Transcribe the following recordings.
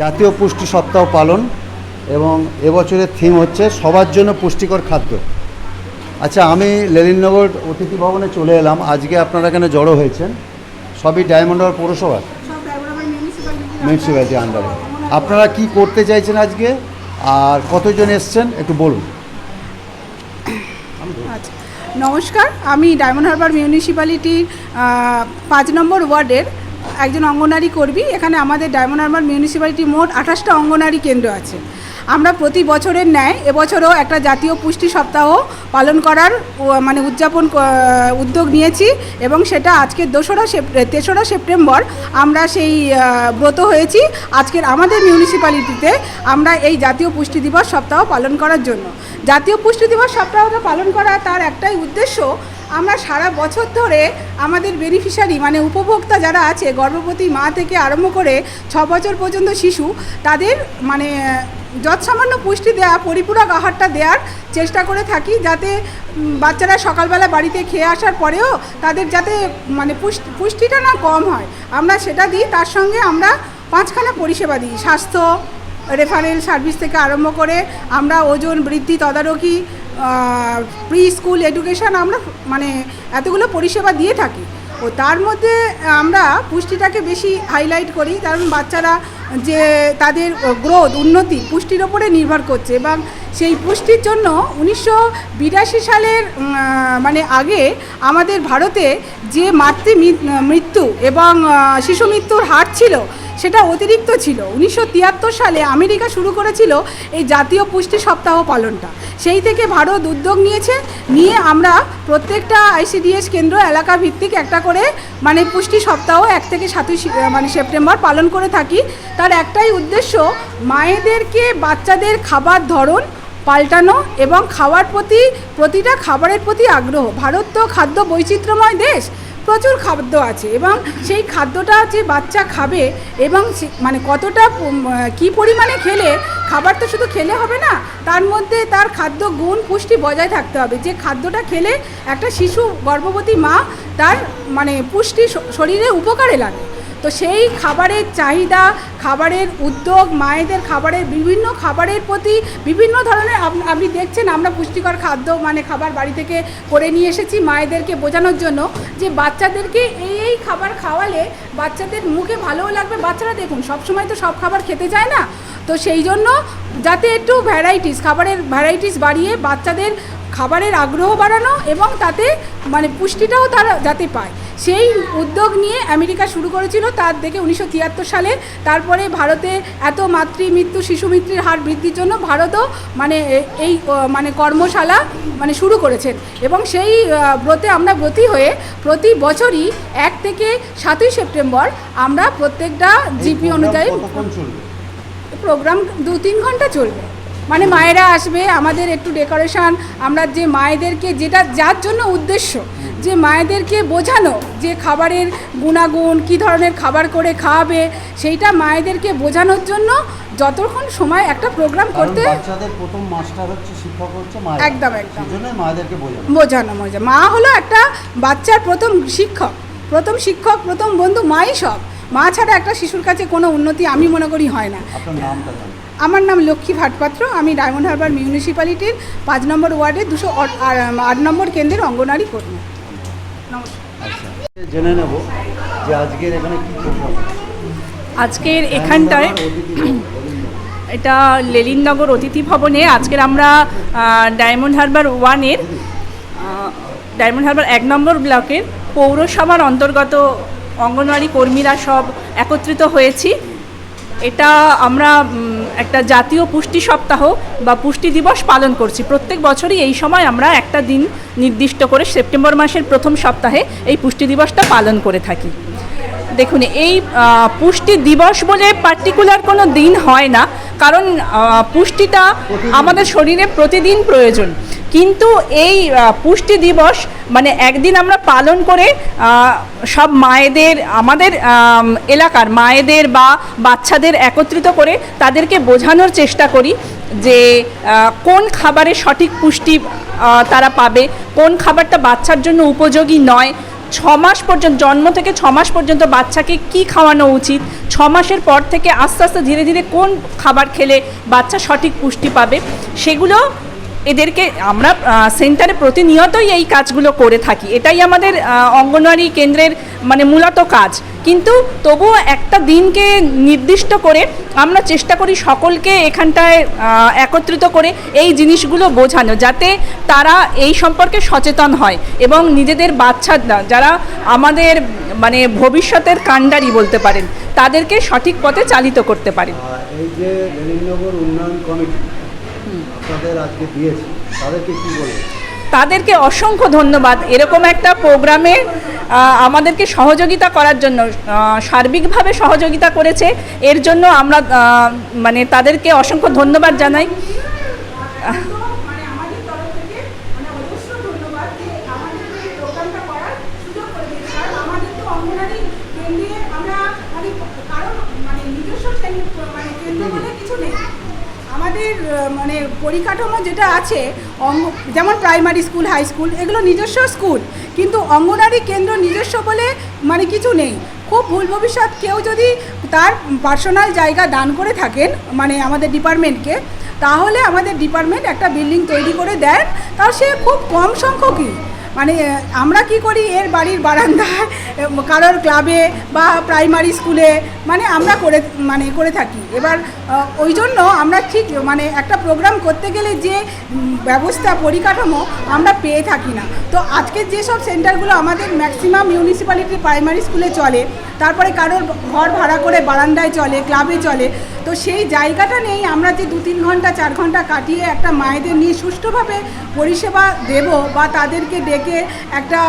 জাতীয় পুষ্টি সপ্তাহ পালন এবং এবছরের থিম হচ্ছে সবার জন্য পুষ্টিকর খাদ্য। আচ্ছা আমি লেলিননগর অতিথি ভবনে চলে এলাম। আজকে আপনারা এখানে জড়ো হয়েছেন। সবই ডায়মন্ড হারবার পৌরসভা? মিউনিসিপ্যালিটি আন্ডারে আপনারা কি করতে চাইছেন আজকে? আর কতজন এসছেন? একটু বলুন। আচ্ছা নমস্কার। আমি ডায়মন্ড হারবার মিউনিসিপ্যালিটির পাঁচ নম্বর ওয়ার্ডের একজন অঙ্গনারী কর্মী এখানে আমাদের ডায়মন্ড হারবার মিউনিসিপ্যালিটি মোট আঠাশটা অঙ্গনারী কেন্দ্র আছে। আমরা প্রতি বছরের ন্যায় এবছরও একটা জাতীয় পুষ্টি সপ্তাহ পালন করার মানে উদযাপন উদ্যোগ নিয়েছি এবং সেটা আজকের দোসরা তেসরা সেপ্টেম্বর আমরা সেই ব্রত হয়েছি আজকের আমাদের মিউনিসিপ্যালিটিতে আমরা এই জাতীয় পুষ্টি দিবস সপ্তাহ পালন করার জন্য। জাতীয় পুষ্টি দিবস সপ্তাহটা পালন করা তার একটাই উদ্দেশ্য, আমরা সারা বছর ধরে আমাদের বেনিফিশিয়ারি মানে উপভোক্তা যারা আছে, গর্ভবতী মা থেকে আরম্ভ করে ছ বছর পর্যন্ত শিশু, তাদের মানে যৎসামান্য পুষ্টি দেওয়া পরিপূরক আহারটা দেওয়ার চেষ্টা করে থাকি যাতে বাচ্চারা সকালবেলা বাড়িতে খেয়ে আসার পরেও তাদের যাতে মানে পুষ্টি, পুষ্টিটা না কম হয়। আমরা সেটা দিই, তার সঙ্গে আমরা পাঁচখানা পরিষেবা দিই। স্বাস্থ্য রেফারেল সার্ভিস থেকে আরম্ভ করে আমরা ওজন বৃদ্ধি, তদারকি প্রি স্কুল এডুকেশন আমরা মানে এতগুলো পরিষেবা দিয়ে থাকি। ও তার মধ্যে আমরা পুষ্টিটাকে বেশি হাইলাইট করি, কারণ বাচ্চারা যে তাদের গ্রোথ উন্নতি পুষ্টির ওপরে নির্ভর করছে এবং সেই পুষ্টির জন্য উনিশশো বিরাশি সালের মানে আগে আমাদের ভারতে যে মাতৃ মৃত্যু এবং শিশু মৃত্যুর হার ছিল সেটা অতিরিক্ত ছিল। উনিশশো তিয়াত্তর সালে আমেরিকা শুরু করেছিল এই জাতীয় পুষ্টি সপ্তাহ পালনটা। সেই থেকে ভারত উদ্যোগ নিয়েছে, নিয়ে আমরা প্রত্যেকটা আইসিডিএস কেন্দ্র এলাকা ভিত্তিক একটা করে মানে পুষ্টি সপ্তাহ এক থেকে সাতই মানে সেপ্টেম্বর পালন করে থাকি। তার একটাই উদ্দেশ্য মায়েদেরকে বাচ্চাদের খাবার ধরন পাল্টানো এবং খাওয়ার প্রতি, প্রতিটা খাবারের প্রতি আগ্রহ। ভারত তো খাদ্য বৈচিত্র্যময় দেশ। প্রচুর খাদ্য আছে এবং সেই খাদ্যটা যে বাচ্চা খাবে এবং মানে কতটা কি পরিমাণে খেলে, খাবার তো শুধু খেলে হবে না, তার মধ্যে তার খাদ্য গুণ পুষ্টি বজায় থাকতে হবে। যে খাদ্যটা খেলে একটা শিশু গর্ভবতী মা তার মানে পুষ্টি শরীরে উপকারে লাগে। তো সেই খাবারের চাহিদা, খাবারের উদ্যোগ, মায়েদের খাবারের, বিভিন্ন খাবারের প্রতি বিভিন্ন ধরনের আপ- আপনি দেখছেন আমরা পুষ্টিকর খাদ্য মানে খাবার বাড়ি থেকে করে নিয়ে এসেছি মায়েদেরকে বোঝানোর জন্য যে বাচ্চাদেরকে এই এই খাবার খাওয়ালে বাচ্চাদের মুখে ভালোও লাগবে। বাচ্চারা দেখুন, সবসময় তো সব খাবার খেতে চায় না। তো সেই জন্য যাতে একটু ভ্যারাইটিস খাবারের ভ্যারাইটিস বাড়িয়ে বাচ্চাদের খাবারের আগ্রহ বাড়ানো এবং তাতে মানে পুষ্টিটাও তারা যাতে পায়। সেই উদ্যোগ নিয়ে আমেরিকা শুরু করেছিল তার দেখে উনিশশো তিয়াত্তর সালে। তারপরে ভারতে এত মাতৃ মৃত্যু শিশু মৃত্যুর হার বৃদ্ধির জন্য ভারতও মানে এই মানে কর্মশালা মানে শুরু করেছেন এবং সেই ব্রতে আমরা ব্রতী হয়ে প্রতি বছরই এক থেকে সাতই সেপ্টেম্বর আমরা প্রত্যেকটা জিপি অনুযায়ী প্রোগ্রাম দু তিন ঘণ্টা চলবে। মানে মায়েরা আসবে আমাদের একটু ডেকোরেশন আমরা যে মায়েদেরকে যেটা যার জন্য উদ্দেশ্য যে মায়েদেরকে বোঝানো যে খাবারের গুণাগুণ কী ধরনের খাবার করে খাওয়াবে সেইটা মায়েদেরকে বোঝানোর জন্য যতক্ষণ সময় একটা প্রোগ্রাম করতে বাচ্চাদের প্রথম মাস্টার হচ্ছে শিক্ষক হচ্ছে মায়ের। একদম, একদম। বোঝানো। বোঝানো মজা মা হলো একটা বাচ্চার প্রথম শিক্ষক। প্রথম শিক্ষক প্রথম বন্ধু মাই সব। মা ছাড়া একটা শিশুর কাছে কোনো উন্নতি আমি মনে করি হয় না। আপনার নামটা আমার নাম লক্ষ্মী ভাটপাত্র। আমি ডায়মন্ড হারবার মিউনিসিপ্যালিটির পাঁচ নম্বর ওয়ার্ডে দুশো আট নম্বর কেন্দ্রের অঙ্গনারী কর্মী। নমস্কার আচ্ছা। জেনে নেব যে আজকের এখানে কি আজকের এখানটায় এটা লেলিননগর অতিথি ভবনে আজকের আমরা ডায়মন্ড হারবার ওয়ানের ডায়মন্ড হারবার এক নম্বর ব্লকের পৌরসভার অন্তর্গত অঙ্গনওয়াড়ি কর্মীরা সব একত্রিত হয়েছি। এটা আমরা একটা জাতীয় পুষ্টি সপ্তাহ বা পুষ্টি দিবস পালন করছি। প্রত্যেক বছরই এই সময় আমরা একটা দিন নির্দিষ্ট করে সেপ্টেম্বর মাসের প্রথম সপ্তাহে এই পুষ্টি দিবসটা পালন করে থাকি। দেখুন, এই পুষ্টি দিবস বলে পার্টিকুলার কোনো দিন হয় না। কারণ পুষ্টিটা আমাদের শরীরে প্রতিদিন প্রয়োজন। কিন্তু এই পুষ্টি দিবস মানে একদিন আমরা পালন করে সব মায়েদের আমাদের এলাকার মায়েদের বা বাচ্চাদের একত্রিত করে তাদেরকে বোঝানোর চেষ্টা করি যে কোন খাবারে সঠিক পুষ্টি তারা পাবে কোন খাবারটা বাচ্চার জন্য উপযোগী নয় ছ মাস পর্যন্ত, জন্ম থেকে ছ মাস পর্যন্ত বাচ্চাকে কি খাওয়ানো উচিত? ছ মাসের পর থেকে আস্তে আস্তে ধীরে ধীরে কোন খাবার খেলে বাচ্চা সঠিক পুষ্টি পাবে? সেগুলো এদেরকে আমরা সেন্টারে প্রতিনিয়তই এই কাজগুলো করে থাকি। এটাই আমাদের অঙ্গনওয়াড়ি কেন্দ্রের মানে মূলত কাজ। কিন্তু তবুও একটা দিনকে নির্দিষ্ট করে আমরা চেষ্টা করি সকলকে এখানটায় একত্রিত করে এই জিনিসগুলো বোঝানো, যাতে তারা এই সম্পর্কে সচেতন হয় এবং নিজেদের বাচ্চারা যারা আমাদের মানে ভবিষ্যতের কাণ্ডারি বলতে পারেন, তাদেরকে সঠিক পথে চালিত করতে পারেন। এই যে উন্নয়ন কমিটি আপনাদের আজকে দিয়েছে। তাদেরকে কি বলবেন তাদেরকে অসংখ্য ধন্যবাদ। এরকম একটা প্রোগ্রামে আমাদেরকে সহযোগিতা করার জন্য সার্বিকভাবে সহযোগিতা করেছে। এর জন্য আমরা মানে তাদেরকে অসংখ্য ধন্যবাদ জানাই মানে আমাদের তরফ থেকে মানে অজস্র ধন্যবাদ যে আমাদের এই প্রোগ্রামটা করার সুযোগ করে দিয়েছে কারণ আমাদের তো অঙ্গনারী কেন্দ্রে আমরা মানে কারণ মানে নিজস্ব কেন্দ্র মানে কেন্দ্র বলে কিছু নেই আমাদের আহ, মানে পরিকাঠামো যেটা আছে, অঙ্গ, যেমন প্রাইমারি স্কুল হাই স্কুল এগুলো নিজস্ব স্কুল কিন্তু অঙ্গনারী কেন্দ্র নিজস্ব বলে মানে কিছু নেই। খুব ভুল ভবিষ্যৎ কেউ যদি তার পার্সোনাল জায়গা দান করে থাকেন মানে আমাদের ডিপার্টমেন্টকে তাহলে আমাদের ডিপার্টমেন্ট একটা বিল্ডিং তৈরি করে দেন, তাও সে খুব কম সংখ্যকই। মানে আমরা কি করি, এর বাড়ির বারান্দায় কারোর ক্লাবে বা প্রাইমারি স্কুলে মানে আমরা করে মানে করে থাকি। এবার ওই জন্য আমরা ঠিক মানে একটা প্রোগ্রাম করতে গেলে যে ব্যবস্থা, পরিকাঠামো আমরা পেয়ে থাকি না। তো আজকের যেসব সেন্টারগুলো আমাদের ম্যাক্সিমাম মিউনিসিপ্যালিটি প্রাইমারি স্কুলে চলে, তারপরে কারোর ঘর ভাড়া করে বারান্দায় চলে, ক্লাবে চলে, তো সেই জায়গাটা নেই আমরা যে দু তিন ঘণ্টা, চার ঘণ্টা কাটিয়ে একটা মায়েদের নিয়ে সুষ্ঠুভাবে পরিষেবা দেব বা তাদেরকে ডেকে একটা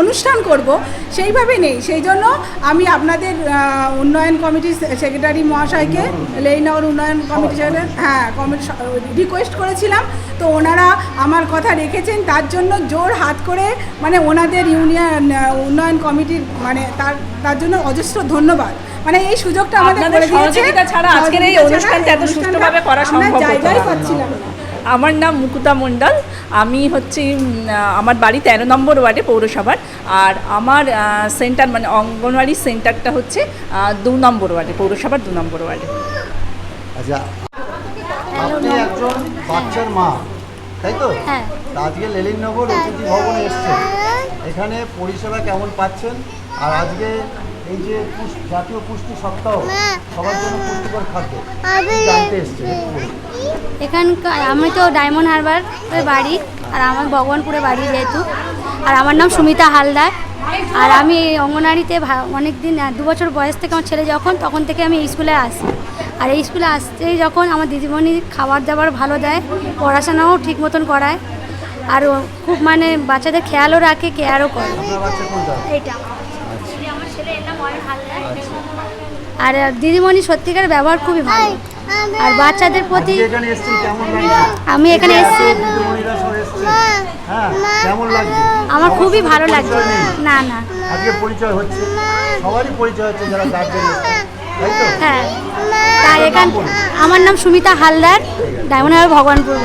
অনুষ্ঠান করব সেইভাবে নেই। সেই জন্য আমি আপনাদের উন্নয়ন কমিটির সেক্রেটারি মহাশয়কে লেইনগর উন্নয়ন কমিটি হ্যাঁ কমিটি রিকোয়েস্ট করেছিলাম। তো ওনারা আমার কথা রেখেছেন তার জন্য জোর হাত করে মানে ওনাদের ইউনিয়ন উন্নয়ন কমিটির মানে তার তার জন্য অজস্র ধন্যবাদ। মানে এই সুযোগটা আমাদের করে দিয়েছে। ছাড়া আজকের এই অনুষ্ঠানটা এত সুষ্ঠুভাবে করা সম্ভব হতো জায়গাই পাচ্ছিলাম না। আমার নাম মুকুতা মণ্ডল। আমি হচ্ছে আমার বাড়ি তেরো নম্বর ওয়ার্ডে পৌরসভার। আর আমার সেন্টার মানে অঙ্গনওয়াড়ি সেন্টারটা হচ্ছে দু নম্বর ওয়ার্ডে পৌরসভার দু নম্বর ওয়ার্ডে। আচ্ছা আপনি একজন বাচ্চার মা তাই তো? হ্যাঁ। আজকে লেলিননগর অতিথি ভবনে এসছেন এখানে পরিষেবা কেমন পাচ্ছেন? আর আজকে এই যে জাতীয় পুষ্টি সপ্তাহ সবার জন্য পুষ্টিকর খাদ্য জানতে বলুন। এখানকার আমি তো ডায়মন্ড হারবার বাড়ি আর আমার ভগবানপুরে বাড়ি যেহেতু। আর আমার নাম সুমিতা হালদার। আর আমি অঙ্গনারীতে অনেক দিন দু বছর বয়স থেকে আমার ছেলে যখন তখন থেকে আমি এই স্কুলে আসি। আর এই স্কুলে আসতেই যখন আমার দিদিমণি খাবার দাবার ভালো দেয় পড়াশোনাও ঠিক মতন করায় আর খুব মানে বাচ্চাদের খেয়ালও রাখে কেয়ারও করে। হালদার আর দিদিমণি সত্যিকার ব্যবহার খুবই ভালো। আর বাচ্চাদের প্রতি আমি এখানে এসেছি। হ্যাঁ কেমন লাগছে? আমার খুবই ভালো লাগছে। না না। আজকে পরিচয় হচ্ছে। সবারই পরিচয় হচ্ছে যারা গার্জেন তাই হ্যাঁ। তাই এখান আমার নাম সুমিতা হালদার ডায়মন্ড ভগবানপুর।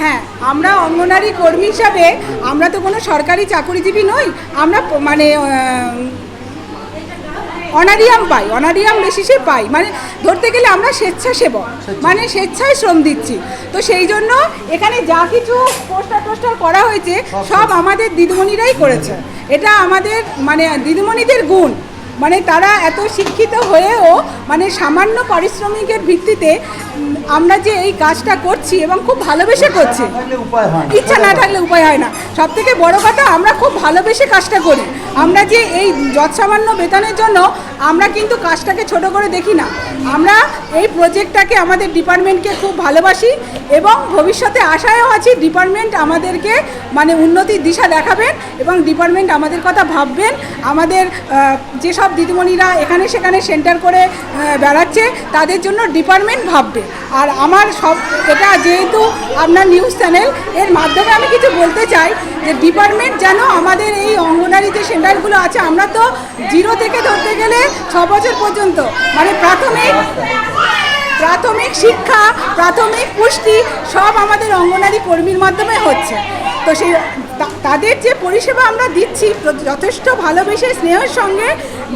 হ্যাঁ আমরা অঙ্গনারী কর্মী হিসাবে আমরা তো কোনো সরকারি চাকরিজীবী নই আমরা মানে অনারিয়াম পাই অনারিয়াম বেসিসে পাই। মানে ধরতে গেলে আমরা স্বেচ্ছাসেবক মানে স্বেচ্ছায় শ্রম দিচ্ছি। তো সেই জন্য এখানে যা কিছু পোস্টার টোস্টার করা হয়েছে সব আমাদের দিদিমণিরাই করেছে। এটা আমাদের মানে দিদিমণিদের গুণ। মানে তারা এত শিক্ষিত হয়েও মানে সামান্য পারিশ্রমিকের ভিত্তিতে আমরা যে এই কাজটা করছি এবং খুব ভালোবেসে করছি। ইচ্ছা না থাকলে উপায় হয় না। সব থেকে বড়ো কথা আমরা খুব ভালোবেসে কাজটা করি। আমরা যে এই যৎসামান্য বেতনের জন্য আমরা কিন্তু কাজটাকে ছোট করে দেখি না। আমরা এই প্রজেক্টটাকে আমাদের ডিপার্টমেন্টকে খুব ভালোবাসি এবং ভবিষ্যতে আশায়ও আছি ডিপার্টমেন্ট আমাদেরকে মানে উন্নতির দিশা দেখাবেন এবং ডিপার্টমেন্ট আমাদের কথা ভাববেন। আমাদের যেসব দিদিমণিরা এখানে সেখানে সেন্টার করে বেড়াচ্ছে, তাদের জন্য ডিপার্টমেন্ট ভাববে। আর আমার সব, এটা যেহেতু আপনার নিউজ চ্যানেল, এর মাধ্যমে আমি কিছু বলতে চাই যে ডিপার্টমেন্ট যেন আমাদের এই অঙ্গনারী যে সেন্টারগুলো আছে, আমরা তো জিরো থেকে ধরতে গেলে ছ বছর পর্যন্ত মানে প্রাথমিক প্রাথমিক শিক্ষা প্রাথমিক পুষ্টি সব আমাদের অঙ্গনারী কর্মীর মাধ্যমে হচ্ছে। তো সেই তাদের যে পরিষেবা আমরা দিচ্ছি যথেষ্ট ভালোবেসে স্নেহের সঙ্গে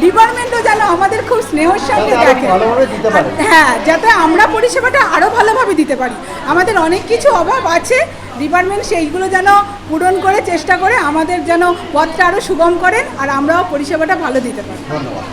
ডিপার্টমেন্টও যেন আমাদের খুব স্নেহের সঙ্গে দেখে। দিতে পারে। হ্যাঁ যাতে আমরা পরিষেবাটা আরও ভালোভাবে দিতে পারি। আমাদের অনেক কিছু অভাব আছে। ডিপার্টমেন্ট সেইগুলো যেন পূরণ করে চেষ্টা করে আমাদের যেন পথটা আরও সুগম করেন আর আমরাও পরিষেবাটা ভালো দিতে পারি। ধন্যবাদ।